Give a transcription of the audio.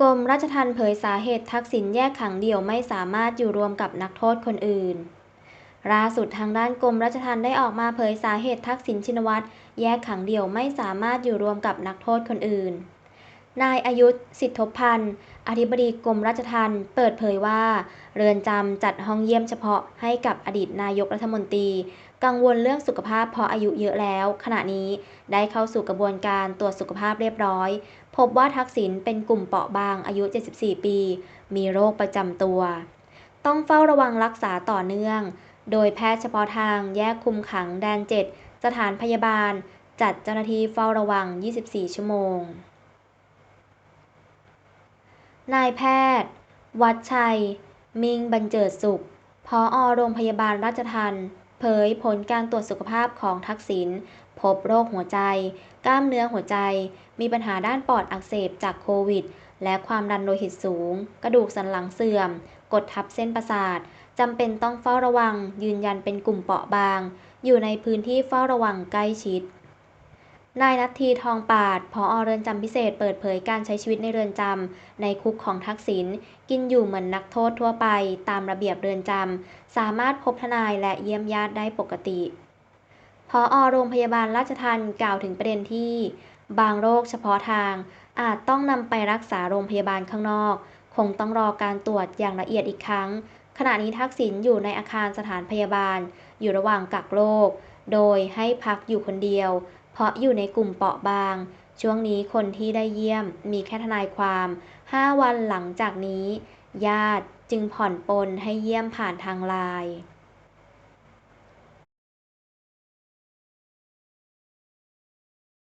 กรมราชทัณฑ์เผยสาเหตุทักษิณแยกขังเดี่ยวไม่สามารถอยู่รวมกับนักโทษคนอื่น ล่าสุดทางด้านกรมราชทัณฑ์ได้ออกมาเผยสาเหตุทักษิณชินวัตรแยกขังเดี่ยวไม่สามารถอยู่รวมกับนักโทษคนอื่น นายอายุธสิทธพันธ์ อธิบดีกรมราชทัณฑ์เปิดเผยว่า เรือนจำจัดห้องเยี่ยมเฉพาะให้กับอดีตนายกรัฐมนตรี กังวลเรื่องสุขภาพเพราะอายุเยอะแล้ว ขณะนี้ได้เข้าสู่กระบวนการตรวจสุขภาพเรียบร้อย พบว่าทักษิณเป็นกลุ่มเปราะบางอายุ 74 ปี มีโรคประจำตัว ต้องเฝ้าระวังรักษาต่อเนื่อง โดยแพทย์เฉพาะทางแยกคุมขังแดน 7 สถานพยาบาล จัดเจ้าหน้าที่เฝ้าระวัง 24 ชั่วโมง นายแพทย์ วัชชัย มิงบรรเจิดสุขพออโรงพยาบาลราชทัณฑ์เผยผลการตรวจสุขภาพของทักษิณพบโรคหัวใจ กล้ามเนื้อหัวใจ มีปัญหาด้านปอดอักเสบจากโควิด และความดันโลหิตสูง กระดูกสันหลังเสื่อม กดทับเส้นประสาทจำเป็นต้องเฝ้าระวัง ยืนยันเป็นกลุ่มเปราะบาง อยู่ในพื้นที่เฝ้าระวังใกล้ชิด นายนัททีทองปาดผอเรือนจำพิเศษเปิดเผยการใช้ชีวิตในเรือนจำในคุกของทักษิณกินอยู่เหมือนนักโทษทั่วไปตามระเบียบเรือนจำสามารถพบทนายและเยี่ยมญาติได้ปกติพอโรงพยาบาลราชทัณฑ์กล่าวถึงประเด็นที่ บางโรคเฉพาะทาง อาจต้องนำไปรักษาโรงพยาบาลข้างนอก คงต้องรอการตรวจอย่างละเอียดอีกครั้ง ขณะนี้ทักษิณอยู่ในอาคารสถานพยาบาล อยู่ระหว่างกักโรคโดยให้พักอยู่คนเดียว เพราะอยู่ในกลุ่มเปราะบาง ช่วงนี้คนที่ได้เยี่ยมมีแค่ทนายความ 5 วันหลังจากนี้ ญาติจึงผ่อนปลนให้เยี่ยมผ่านทางไลน์